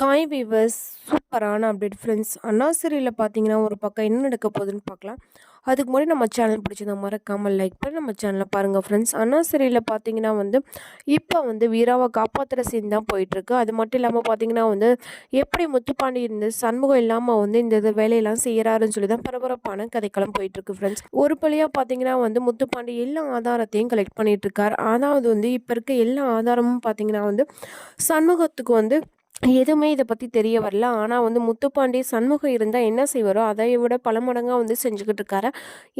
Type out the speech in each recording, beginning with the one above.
Hi viewers. சூப்பரான update friends. அண்ணாசிரியில் பார்த்தீங்கன்னா ஒரு பக்கம் என்ன நடக்க போகுதுன்னு பார்க்கலாம் அதுக்கு முன்னாடி நம்ம சேனல் பிடிச்சதை மறக்காமல் லைக் பண்ணி நம்ம சேனலை பாருங்கள் ஃப்ரெண்ட்ஸ். அண்ணாசிரியில் பார்த்தீங்கன்னா வந்து இப்போ வந்து வீராவை காப்பாற்றுற சீன் தான் போயிட்டுருக்கு. அது மட்டும் இல்லாமல் பார்த்தீங்கன்னா வந்து எப்படி முத்துப்பாண்டி இருந்து சண்முகம் இல்லாமல் வந்து இந்த இது வேலையெல்லாம் செய்கிறாருன்னு சொல்லி தான் பரபரப்பான கதைக்களம் போயிட்டுருக்கு ஃப்ரெண்ட்ஸ். ஒரு பழியாக பார்த்தீங்கன்னா வந்து முத்துப்பாண்டி எல்லா ஆதாரத்தையும் கலெக்ட் பண்ணிகிட்ருக்கார் இருக்கார் அதாவது வந்து இப்போ இருக்க எல்லா ஆதாரமும் பார்த்தீங்கன்னா வந்து சண்முகத்துக்கு வந்து எதுவுமே இதை பற்றி தெரிய வரல. ஆனால் வந்து முத்துப்பாண்டி சண்முகம் இருந்தால் என்ன செய்வாரோ அதை விட பல மடங்காக வந்து செஞ்சுக்கிட்டு இருக்காரு.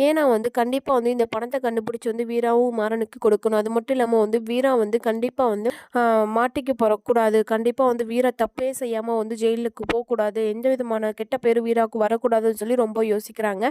ஏன்னா வந்து கண்டிப்பாக வந்து இந்த பணத்தை கண்டுபிடிச்சி வந்து வீராவும் மாறனுக்கு கொடுக்கணும். அது மட்டும் இல்லாமல் வந்து வீரா வந்து கண்டிப்பாக வந்து மாட்டிக்கு போகக்கூடாது கண்டிப்பாக வந்து வீரா தப்பே செய்யாமல் வந்து ஜெயிலுக்கு போகக்கூடாது. எந்த விதமான கெட்ட பேர் வீராவுக்கு வரக்கூடாதுன்னு சொல்லி ரொம்ப யோசிக்கிறாங்க.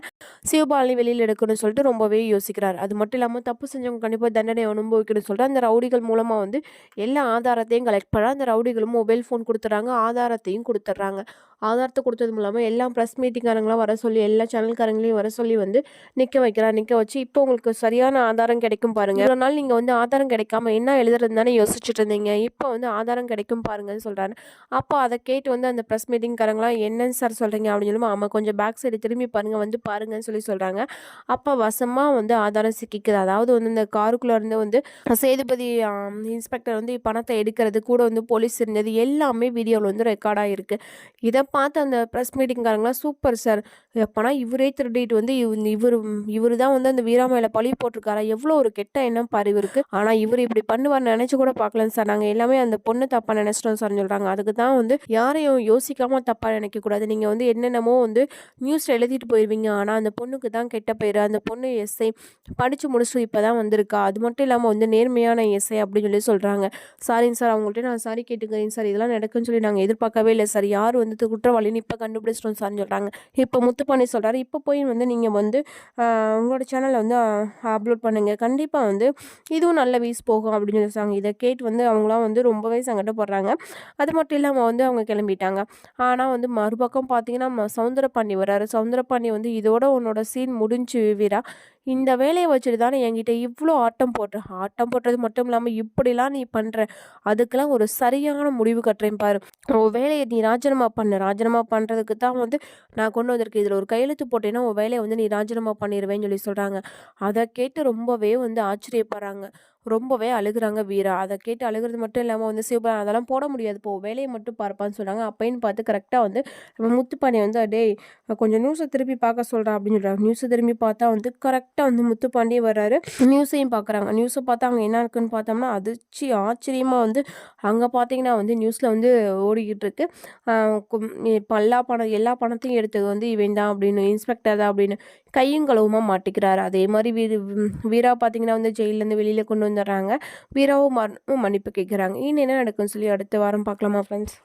சிவபாலனி வெளியில் எடுக்கணும்னு சொல்லிட்டு ரொம்பவே யோசிக்கிறார். அது மட்டும் இல்லாமல் தப்பு செஞ்சவங்க கண்டிப்பாக தண்டனை அனுபவிக்கணும்னு சொல்லிட்டு அந்த ரவுடிகள் மூலமாக வந்து எல்லா ஆதாரத்தையும் கலெக்ட் பண்ணால் அந்த ரவுடிகளும் மொபைல் ஃபோன் கொடுத்து கொடுத்துட்றாங்க ஆதாரத்தையும் கொடுத்துட்றாங்க ஆதாரத்தை கொடுத்தது மூலமாக எல்லாம் ப்ரெஸ் மீட்டிங்காரங்களாம் வர சொல்லி எல்லா சேனல்காரங்களையும் வர சொல்லி வந்து நிற்க வைக்கிறார் நிற்க வச்சு இப்போ உங்களுக்கு சரியான ஆதாரம் கிடைக்கும் பாருங்கள் ஒரு நாள் நீங்கள் வந்து ஆதாரம் கிடைக்காம என்ன எழுதுறது தானே யோசிச்சுட்டு இருந்தீங்க. இப்போ வந்து ஆதாரம் கிடைக்கும் பாருங்கன்னு சொல்கிறாரு அப்போ அதை கேட்டு வந்து அந்த ப்ரெஸ் மீட்டிங்காரங்களாம் என்னன்னு சார் சொல்கிறீங்க அப்படின்னு சொல்லி ஆமாம் கொஞ்சம் பேக் சைடு திரும்பி பாருங்கள் வந்து பாருங்கன்னு சொல்லி சொல்கிறாங்க அப்போ வசமாக வந்து ஆதாரம் சிக்கிக்குது. அதாவது வந்து இந்த காருக்குள்ளே இருந்து வந்து சேதுபதி இன்ஸ்பெக்டர் வந்து பணத்தை எடுக்கிறது கூட வந்து போலீஸ் இருந்தது எல்லாமே வீடியோவில் வந்து ரெக்கார்டாக இருக்குது இதை பார்த்து அந்த ப்ரெஸ் மீட்டிங்காரங்களாம் சூப்பர் சார் எப்போனா இவரே திருடிட்டு வந்து இவர் இவர் தான் வந்து அந்த வீராமையில பழி போட்டிருக்காரா? எவ்வளோ ஒரு கெட்ட எண்ணம் பாரு இவருக்கு. ஆனால் இவர் இப்படி பண்ணுவார் நினச்சி கூட பார்க்கலன்னு சார் நாங்கள் எல்லாமே அந்த பொண்ணு தப்பாக நினச்சிட்டோம் சார்னு சொல்கிறாங்க அதுக்கு தான் வந்து யாரையும் யோசிக்காமல் தப்பாக நினைக்கக்கூடாது. நீங்கள் வந்து என்னென்னமோ வந்து நியூஸில் எழுதிட்டு போயிடுவீங்க ஆனால் அந்த பொண்ணுக்கு தான் கெட்ட பேர். அந்த பொண்ணு எஸ்ஐ படித்து முடிச்சு இப்போ தான் வந்திருக்கா. அது மட்டும் இல்லாமல் வந்து நேர்மையான எஸ்ஐ அப்படின்னு சொல்லி சொல்கிறாங்க சாரிங்க சார் அவங்கள்ட்ட நான் சாரி கேட்டுக்கிறேன் சார் இதெல்லாம் நடக்குன்னு சொல்லி நாங்கள் எதிர்பார்க்கவே இல்லை சார் யார் வந்து குற்றவாளின்னு இப்போ கண்டுபிடிச்சிட்டோம் சார்னு சொல்கிறாங்க இப்போ முத்துப்பாண்டி சொல்கிறாரு இப்போ போய் வந்து நீங்கள் வந்து உங்களோட சேனலில் வந்து அப்லோட் பண்ணுங்கள் கண்டிப்பாக வந்து இதுவும் நல்ல வீஸ் போகும் அப்படின்னு சொல்லி இதை கேட்டு வந்து அவங்களாம் வந்து ரொம்பவே சங்கடப்படுறாங்க. அது மட்டும் இல்லாமல் வந்து அவங்க கிளம்பிட்டாங்க. ஆனால் வந்து மறுபக்கம் பார்த்தீங்கன்னா சவுந்தரபாண்டி வர்றாரு. சவுந்தரபாண்டி வந்து இதோட உன்னோட சீன் முடிஞ்சு வீரா. இந்த வேலையை வச்சுட்டு தானே என்கிட்ட இவ்வளோ ஆட்டம் போடுற? ஆட்டம் போடுறது மட்டும் இல்லாமல் இப்படிலாம் நீ பண்ணுற அதுக்கெல்லாம் ஒரு சரியான முடிவு கட்டுறேன் பாரு. உன் வேலையை நீ ராஜினாமா பண்ண. ராஜினாமா பண்ணுறதுக்கு தான் வந்து நான் கொண்டு வந்திருக்கேன். இதில் ஒரு கையெழுத்து போட்டேன்னா உன் வேலையை வந்து நீ ராஜினாமா பண்ணிடுவேன்னு சொல்லி சொல்கிறாங்க அதை கேட்டு ரொம்பவே வந்து ஆச்சரியப்படுறாங்க. ரொம்பவே அழுகுறாங்க வீரா. அதை கேட்டு அழுகிறது மட்டும் இல்லாமல் வந்து சிவபா அதெல்லாம் போட முடியாது. போ வேலையை மட்டும் பார்ப்பான்னு சொல்கிறாங்க அப்பைன்னு பார்த்து கரெக்டாக வந்து நம்ம முத்துப்பாண்டி வந்து அடே கொஞ்சம் நியூஸை திருப்பி பார்க்க சொல்கிறா அப்படின்னு சொல்கிறாங்க நியூஸை திரும்பி பார்த்தா வந்து கரெக்டாக வந்து முத்துப்பாண்டி வர்றாரு. நியூஸையும் பார்க்குறாங்க. நியூஸை பார்த்தா அங்கே என்ன இருக்குன்னு பார்த்தோம்னா அதிர்ச்சி ஆச்சரியமாக வந்து அங்கே பார்த்தீங்கன்னா வந்து நியூஸில் வந்து ஓடிக்கிட்டு இருக்கு. எல்லா பணம் எல்லா பணத்தையும் எடுத்தது வந்து இவன் தான் அப்படின்னு இன்ஸ்பெக்டர் தான் அப்படின்னு கையும் கழுவுமா மாட்டிக்கிறாரு. அதே மாதிரி வீ வீரா பார்த்தீங்கன்னா வந்து ஜெயிலேருந்து வெளியில் கொண்டு வந்துடுறாங்க. வீராவும் மன்னிப்பு கேட்குறாங்க. இன்னும் என்ன நடக்கும்னு சொல்லி அடுத்த வாரம் பார்க்கலாமா ஃப்ரெண்ட்ஸ்